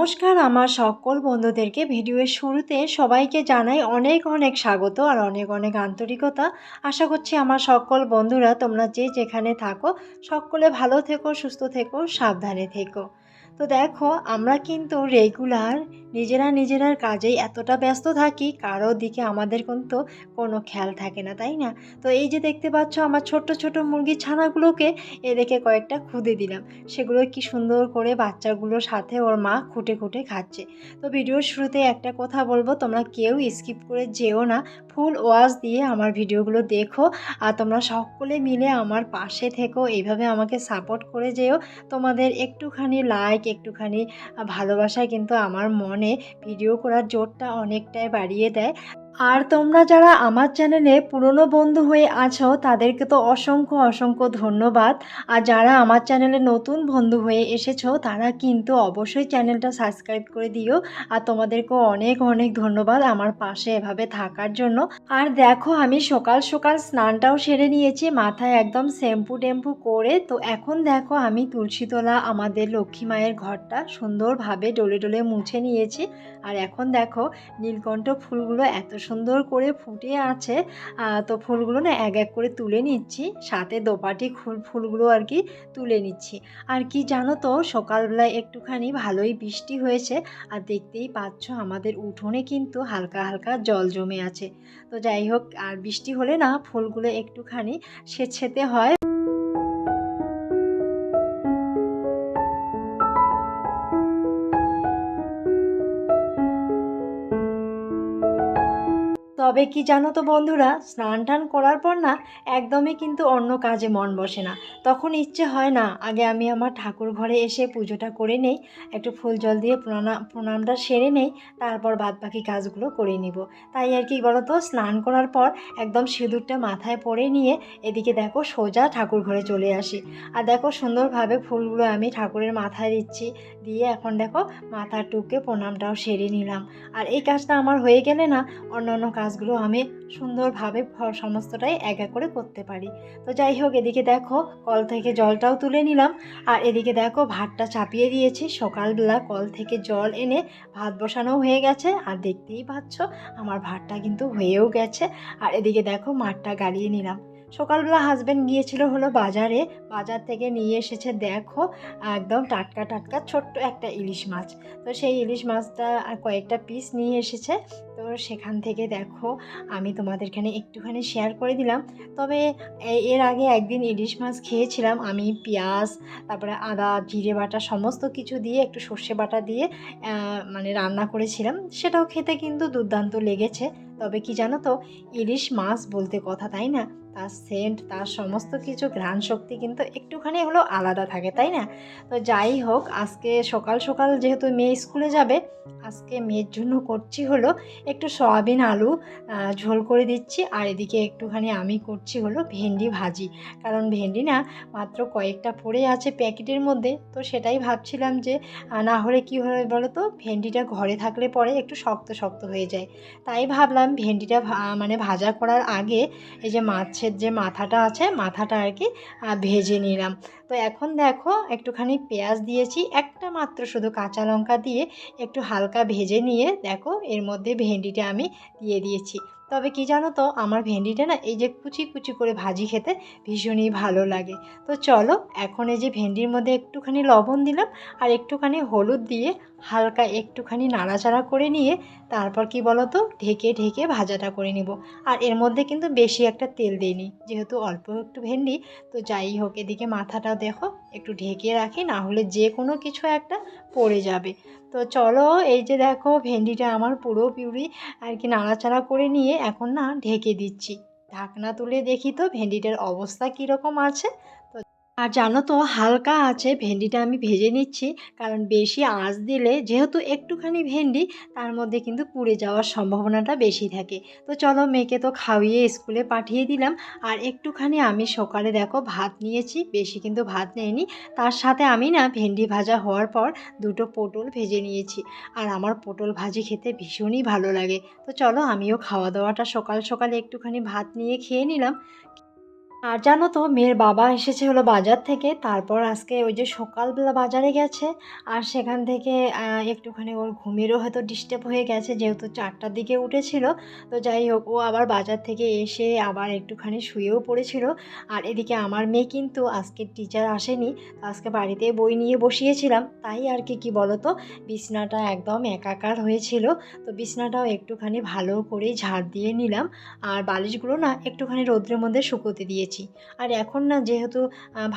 নমস্কার, আমার সকল বন্ধুদেরকে ভিডিওর শুরুতে সবাইকে জানাই অনেক অনেক স্বাগত আর অনেক অনেক আন্তরিকতা। আশা করছি আমার সকল বন্ধুরা তোমরা যে যেখানে থাকো, সকলে ভালো থেকো, সুস্থ থেকো, সাবধানে থেকো। তো দেখো, আমরা কিন্তু রেগুলার নিজেরা নিজেরার কাজেই এতটা ব্যস্ত থাকি কারোর দিকে আমাদের কিন্তু কোনো খেয়াল থাকে না, তাই না? তো এই যে দেখতে পাচ্ছ, আমার ছোট্ট ছোট মুরগির ছানাগুলোকে এদেরকে কয়েকটা খুদে দিলাম। সেগুলো কি সুন্দর করে বাচ্চাগুলোর সাথে ওর মা খুঁটে খুঁটে খাচ্ছে। তো ভিডিওর শুরুতে একটা কথা বলব, তোমরা কেউ স্কিপ করে যেও না। ফুল ওয়াজ দিয়ে আমার ভিডিওগুলো দেখো আর তোমরা সকলে মিলে আমার পাশে থেকো। এইভাবে আমাকে সাপোর্ট করে যেও। তোমাদের একটুখানি লাইক একটুখানি ভালোবাসায় কিন্তু আমার মনে ভিডিও করার জোরটা অনেকটাই বাড়িয়ে দেয়। আর তোমরা যারা আমার চ্যানেলে পুরনো বন্ধু হয়ে আছো, তাদেরকে তো অসংখ্য অসংখ্য ধন্যবাদ। আর যারা আমার চ্যানেলে নতুন বন্ধু হয়ে এসেছ, তারা কিন্তু অবশ্যই চ্যানেলটা সাবস্ক্রাইব করে দিও। আর তোমাদেরকেও অনেক অনেক ধন্যবাদ আমার পাশে এভাবে থাকার জন্য। আর দেখো, আমি সকাল সকাল স্নানটাও সেরে নিয়েছি, মাথায় একদম শ্যাম্পু টেম্পু করে। তো এখন দেখো, আমি তুলসীতলা আমাদের লক্ষ্মী মায়ের ঘরটা সুন্দরভাবে ডলে ডলে মুছে নিয়েছি। আর এখন দেখো, নীলকণ্ঠ ফুলগুলো এত সুন্দর করে ফুটে আছে তো ফুলগুলো না এক এক করে তুলে নিচ্ছি, সাথে দোপাটি ফুল ফুলগুলো আর কি তুলে নিচ্ছি। আর কি জানো তো, সকালবেলায় একটুখানি ভালোই বৃষ্টি হয়েছে, আর দেখতেই পাচ্ছ আমাদের উঠোনে কিন্তু হালকা হালকা জল জমে আছে। তো যাই হোক, আর বৃষ্টি হলে না ফুলগুলো একটুখানি সেচেতে হয়। তবে কি জানো তো বন্ধুরা, স্নান টান করার পর না একদমই কিন্তু অন্য কাজে মন বসে না। তখন ইচ্ছে হয় না, আগে আমি আমার ঠাকুর ঘরে এসে পুজোটা করে নেই, একটু ফুল জল দিয়ে প্রণাম প্রণামটা সেরে নেই, তারপর বাদ বাকি কাজগুলো করে নিব। তাই আর কি বলো তো স্নান করার পর একদম সিঁদুরটা মাথায় পরে নিয়ে এদিকে দেখো সোজা ঠাকুর ঘরে চলে আসি। আর দেখো সুন্দরভাবে ফুলগুলো আমি ঠাকুরের মাথায় দিচ্ছি, দিয়ে এখন দেখো মাথার টুকে প্রণামটাও সেরে নিলাম। আর এই কাজটা আমার হয়ে গেলে না অন্য অন্য কাজগুলো আমি সুন্দরভাবে সমস্তটাই এক এক করে করতে পারি। তো যাই হোক, এদিকে দেখো, কল থেকে জলটাও তুলে নিলাম। আর এদিকে দেখো, ভাতটা চাপিয়ে দিয়েছি। সকালবেলা কল থেকে জল এনে ভাত বসানো হয়ে গেছে। আর দেখতেই পাচ্ছ, আমার ভাতটা কিন্তু হয়েও গেছে। আর এদিকে দেখো, মাঠটা গাড়িয়ে নিলাম। সকালবেলা হাজব্যান্ড গিয়েছিল হলো বাজারে। বাজার থেকে নিয়ে এসেছে, দেখো, একদম টাটকা টাটকা ছোট্ট একটা ইলিশ মাছ। তো সেই ইলিশ মাছটা কয়েকটা পিস নিয়ে এসেছে। তো সেখান থেকে দেখো, আমি তোমাদেরখানে একটুখানি শেয়ার করে দিলাম। তবে এর আগে একদিন ইলিশ মাছ খেয়েছিলাম। আমি পেঁয়াজ, তারপরে আদা, জিরে বাটা সমস্ত কিছু দিয়ে, একটু সর্ষে বাটা দিয়ে মানে রান্না করেছিলাম। সেটাও খেতে কিন্তু দুর্দান্ত লেগেছে। তবে কি জানো তো, ইলিশ মাছ বলতে কথা, তাই না? তার সেন্ট তার সমস্ত কিছু, ঘ্রাণ শক্তি কিন্তু একটুখানি হলেও আলাদা থাকে, তাই না? তো যাই হোক, আজকে সকাল সকাল যেহেতু মেয়ে স্কুলে যাবে, আজকে মেয়ের জন্য করছি হলো একটু সয়াবিন আলু ঝোল করে দিচ্ছি। আর এদিকে একটুখানি আমি করছি হলো ভেন্ডি ভাজি। কারণ ভেন্ডি না মাত্র কয়েকটা পড়ে আছে প্যাকেটের মধ্যে। তো সেটাই ভাবছিলাম যে না হলে কী হবে বলো তো ভেন্ডিটা ঘরে থাকলে পরে একটু শক্ত শক্ত হয়ে যায়। তাই ভাবলাম ভেন্ডিটা মানে ভাজা করার আগে এই যে মাছের যে মাথাটা আছে, মাথাটা আর কি ভেজে নিলাম। তো এখন দেখো একটুখানি পেঁয়াজ দিয়েছি, একটা মাত্র শুধু কাঁচা লঙ্কা দিয়ে একটু হালকা ভেজে নিয়ে দেখো এর মধ্যে ভেন্ডিটা আমি দিয়ে দিয়েছি। তবে কি জানো তো, আমার ভেন্ডিটা না এই যে কুচি কুচি করে ভাজি খেতে ভীষণই ভালো লাগে। তো চলো, এখন এই যে ভেন্ডির মধ্যে একটুখানি লবণ দিলাম আর একটুখানি হলুদ দিয়ে হালকা একটুখানি নাড়াচাড়া করে নিয়ে তারপর কি বলো তো ঢেকে ঢেকে ভাজাটা করে নিব। আর এর মধ্যে কিন্তু বেশি একটা তেল দিইনি, যেহেতু অল্প একটু ভেন্ডি। তো যাই হোক, এদিকে মাথাটাও দেখো, একটু ঢেকে রাখি, না হলে যে কোনো কিছু একটা পড়ে যাবে। তো চলো, এই যে দেখো, ভেন্ডিটা আমার পুরো পিউরি, আর কি নাড়াচাড়া করে নিয়ে এখন না ঢেকে দিচ্ছি। ঢাকনা তুলে দেখি তো, ভেন্ডিটার অবস্থা কীরকম আছে? আর জানো তো, হালকা আছে, ভেন্ডিটা আমি ভেজে নিচ্ছি। কারণ বেশি আঁচ দিলে, যেহেতু একটুখানি ভেন্ডি, তার মধ্যে কিন্তু পুড়ে যাওয়ার সম্ভাবনাটা বেশি থাকে। তো চলো, মেয়েকে তো খাওয়িয়ে স্কুলে পাঠিয়ে দিলাম। আর একটুখানি আমি সকালে দেখো, ভাত নিয়েছি। বেশি কিন্তু ভাত নেয়নি তার সাথে আমি না, ভেন্ডি ভাজা হওয়ার পর দুটো পটল ভেজে নিয়েছি। আর আমার পটল ভাজি খেতে ভীষণই ভালো লাগে। তো চলো, আমিও খাওয়া দাওয়াটা সকাল সকালে একটুখানি ভাত নিয়ে খেয়ে নিলাম। আর জানো তো, মেয়ের বাবা এসেছে হলো বাজার থেকে, তারপর আজকে ওই যে সকালবেলা বাজারে গেছে, আর সেখান থেকে একটুখানি ওর ঘুমেরও হয়তো ডিস্টার্ব হয়ে গেছে, যেহেতু চারটার দিকে উঠেছিল, তো যাই হোক, ও আবার বাজার থেকে এসে আবার একটুখানি শুয়েও পড়েছিল, আর এদিকে আমার মেয়ে কিন্তু আজকে টিচার আসেনি, তো আজকে বাড়িতে বই নিয়ে বসিয়েছিলাম, তাই আর কি কি বলতো, বিছনাটা একদম একাকার হয়েছিল, তো বিছনাটাও একটুখানি ভালো করে ঝাড় দিয়ে নিলাম, আর বালিশগুলো না একটুখানি রৌদ্রের মধ্যে শুকোতে দিয়েছি। আর এখন না যেহেতু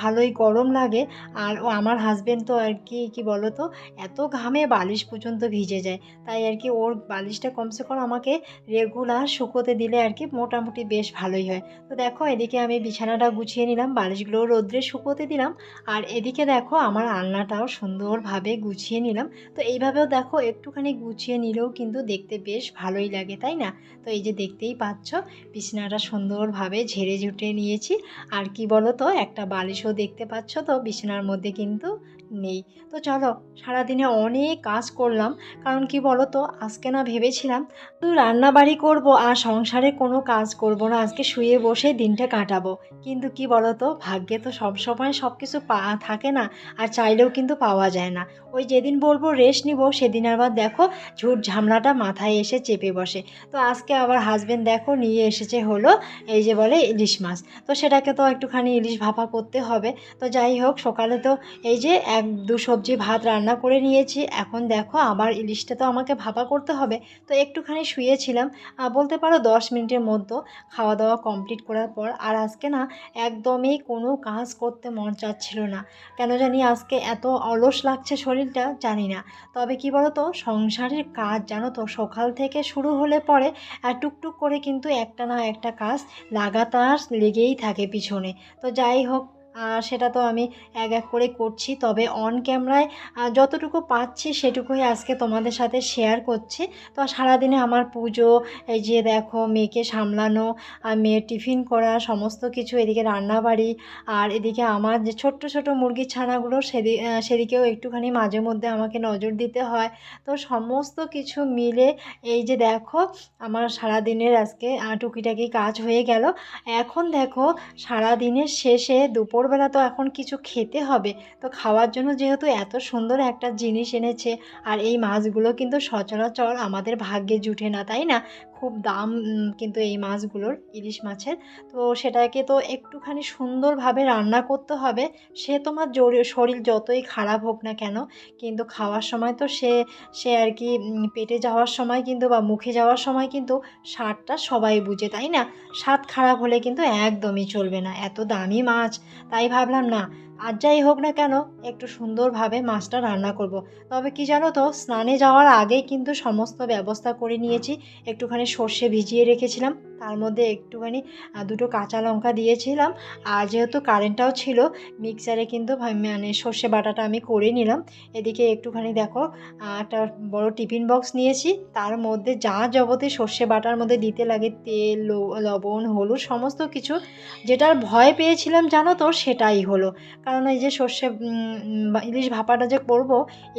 ভালোই গরম লাগে, আর ও আমার হাজবেন্ড তো আর কি কি বলো তো এত ঘামে বালিশ পর্যন্ত ভিজে যায়। তাই আর কি ওর বালিশটা কমসে কম আমাকে রেগুলার শুকোতে দিলে আর কি মোটামুটি বেশ ভালোই হয়। তো দেখো, এদিকে আমি বিছানাটা গুছিয়ে নিলাম, বালিশগুলো রোদ্রে শুকোতে দিলাম, আর এদিকে দেখো আমার আলনাটাও সুন্দরভাবে গুছিয়ে নিলাম। তো এইভাবেও দেখো একটুখানি গুছিয়ে নিলেও কিন্তু দেখতে বেশ ভালোই লাগে, তাই না? তো এই যে দেখতেই পাচ্ছ, বিছানাটা সুন্দরভাবে ঝেড়ে ঝুটে নিয়েছি। আর কি বলো তো একটা বালিশও দেখতে পাচ্ছ তো বিছানার মধ্যে কিন্তু নেই। তো চলো, সারাদিনে অনেক কাজ করলাম। কারণ কি বলো তো আজকে না ভেবেছিলাম, তো রান্না বাড়ি করব আর সংসারে কোনো কাজ করব না। আজকে শুয়ে বসে দিনটা কাটাবো। কিন্তু কি বলো তো ভাগ্যে তো সব সময় সব কিছু পা, থাকে না, আর চাইলেও কিন্তু পাওয়া যায় না। ওই যেদিন বলব রেস্ট নিব, সেদিন আবার দেখো ঝুট ঝামলাটা মাথায় এসে চেপে বসে। তো আজকে আবার হাজবেন্ড দেখো নিয়ে এসেছে হলো, এই যে বলে ইলিশ মাছ। তো সেটাকে তো একটুখানি ইলিশ ভাপা করতে হবে। তো যাই হোক, সকালে তো এই যে এক দু সবজি ভাত রান্না করে নিয়েছি। এখন দেখো আবার ইলিশটা তো আমাকে ভাপা করতে হবে। তো একটুখানি শুয়েছিলাম। বলতে পারো দশ মিনিটের মধ্যে খাওয়া দাওয়া কমপ্লিট করার পর আর আজকে না একদমই কোনো কাজ করতে মন চাচ্ছিল না। কেন জানি আজকে এত অলস লাগছে শরীরটা, জানি না। তবে কি বলো তো সংসারের কাজ জানো তো, সকাল থেকে শুরু হলে পরে টুকটুক করে কিন্তু একটা না একটা কাজ লাগাতার লেগেই থাকে পিছনে। তো যাই হোক সেটা তো আমি এক এক করে করছি। তবে অন ক্যামেরায় যতটুকু পাচ্ছি সেটুকুই আজকে তোমাদের সাথে শেয়ার করছি। তো সারাদিনে আমার পুজো, এই যে দেখো মেয়েকে সামলানো মেয়ের টিফিন করা, সমস্ত কিছু, এদিকে রান্নাবাড়ি, আর এদিকে আমার যে ছোট্ট ছোট মুরগির ছানাগুলো, সেদি সেদিকেও একটুখানি মাঝে মধ্যে আমাকে নজর দিতে হয়। তো সমস্ত কিছু মিলে এই যে দেখো, আমার সারাদিনের আজকে টুকিটাকি কাজ হয়ে গেল। এখন দেখো, সারাদিনের শেষে দুপুরবেলা তো এখন কিছু খেতে হবে। তো খাওয়ার জন্য যেহেতু এত সুন্দর একটা জিনিস এনেছে, আর এই মাছগুলো কিন্তু সচরাচর আমাদের ভাগ্যে জুটে না, তাই না? খুব দাম কিন্তু এই মাছগুলোর, ইলিশ মাছের। তো সেটাকে তো একটুখানি সুন্দরভাবে রান্না করতে হবে। সে তোমার শরীর যতই খারাপ হোক না কেন, কিন্তু খাওয়ার সময় তো সে সে আর কি পেটে যাওয়ার সময় কিন্তু বা মুখে যাওয়ার সময় কিন্তু স্বাদটা সবাই বুঝে, তাই না? স্বাদ খারাপ হলে কিন্তু একদমই চলবে না। এত দামি মাছ, তাই ভাবলাম না আর যাই হোক না কেন, একটু সুন্দরভাবে মাছটা রান্না করব। তবে কি জানো তো, স্নানে যাওয়ার আগেই কিন্তু সমস্ত ব্যবস্থা করে নিয়েছি একটুখানি সর্ষে ভিজিয়ে রেখেছিলাম তার মধ্যে একটুখানি দুটো কাঁচা লঙ্কা দিয়েছিলাম। আর যেহেতু কারেন্টটাও ছিল মিক্সারে কিন্তু মানে সর্ষে বাটাটা আমি করে নিলাম। এদিকে একটুখানি দেখো একটা বড় টিফিন বক্স নিয়েছি। তার মধ্যে যা যাবতীয় সর্ষে বাটার মধ্যে দিতে লাগে, তেল লবণ, হলুদ, সমস্ত কিছু, যেটার ভয় পেয়েছিলাম জানো তো, সেটাই হলো। কারণ এই যে সর্ষে ইলিশ ভাপাটা যে করব,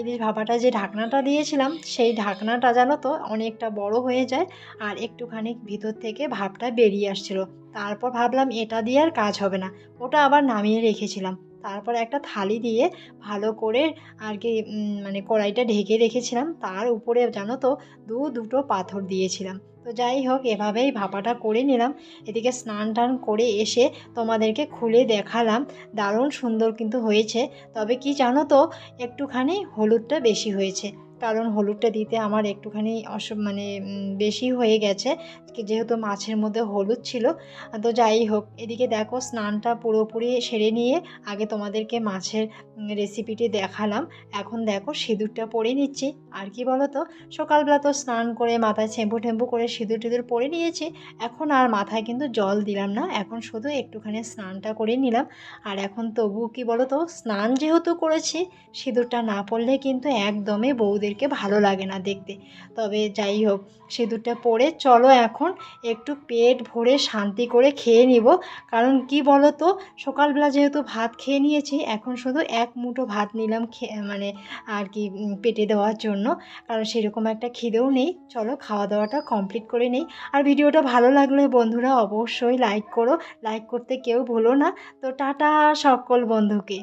ইলিশ ভাপাটা যে ঢাকনাটা দিয়েছিলাম, সেই ঢাকনাটা জানো তো, অনেকটা বড় হয়ে যায়। আর একটুখানি ভিতর থেকে ভাপটা বেরিয়ে আসছিল। তারপর ভাবলাম, এটা দিয়ে আর কাজ হবে না। ওটা আবার নামিয়ে রেখেছিলাম। তারপর একটা থালি দিয়ে ভালো করে আর কি মানে কড়াইটা ঢেকে রেখেছিলাম। তার উপরে জানো তো দু, দুটো পাথর দিয়েছিলাম। তো যাই হোক, এভাবেই ভাপাটা করে নিলাম। এদিকে স্নান টান করে এসে তোমাদেরকে খুলে দেখালাম। দারুণ সুন্দর কিন্তু হয়েছে। তবে কি জানো তো, একটুখানি হলুদটা বেশি হয়েছে। কারণ হলুদটা দিতে আমার একটুখানি অস মানে বেশি হয়ে গেছে। যেহেতু মাছের মধ্যে হলুদ ছিল তো যাই হোক, এদিকে দেখো স্নানটা পুরোপুরি সেরে নিয়ে আগে তোমাদেরকে মাছের রেসিপিটি দেখালাম। এখন দেখো সিঁদুরটা পরে নিচ্ছি। আর কি বলো তো সকালবেলা তো স্নান করে মাথায় ছেম্পু টেম্পু করে সিঁদুর টিঁদুর পরে নিয়েছি। এখন আর মাথায় কিন্তু জল দিলাম না, এখন শুধু একটুখানি স্নানটা করে নিলাম। আর এখন তবু কি বলো তো স্নান যেহেতু করেছি, সিঁদুরটা না পড়লে কিন্তু একদমই বউদের মেয়েদেরকে ভালো লাগে না দেখতে। তবে যাই হোক, সিঁদুরটা পরে চলো এখন একটু পেট ভরে শান্তি করে খেয়ে নিব। কারণ কি বলো তো সকালবেলা যেহেতু ভাত খেয়ে নিয়েছি, এখন শুধু এক মুঠো ভাত নিলাম মানে আর কি পেটে দেওয়ার জন্য। কারণ সেরকম একটা খিদেও নেই। চলো খাওয়া দাওয়াটা কমপ্লিট করে নেই। আর ভিডিওটা ভালো লাগলে বন্ধুরা অবশ্যই লাইক করো। লাইক করতে কেউ ভুলো না। তো টাটা সকল বন্ধুকে।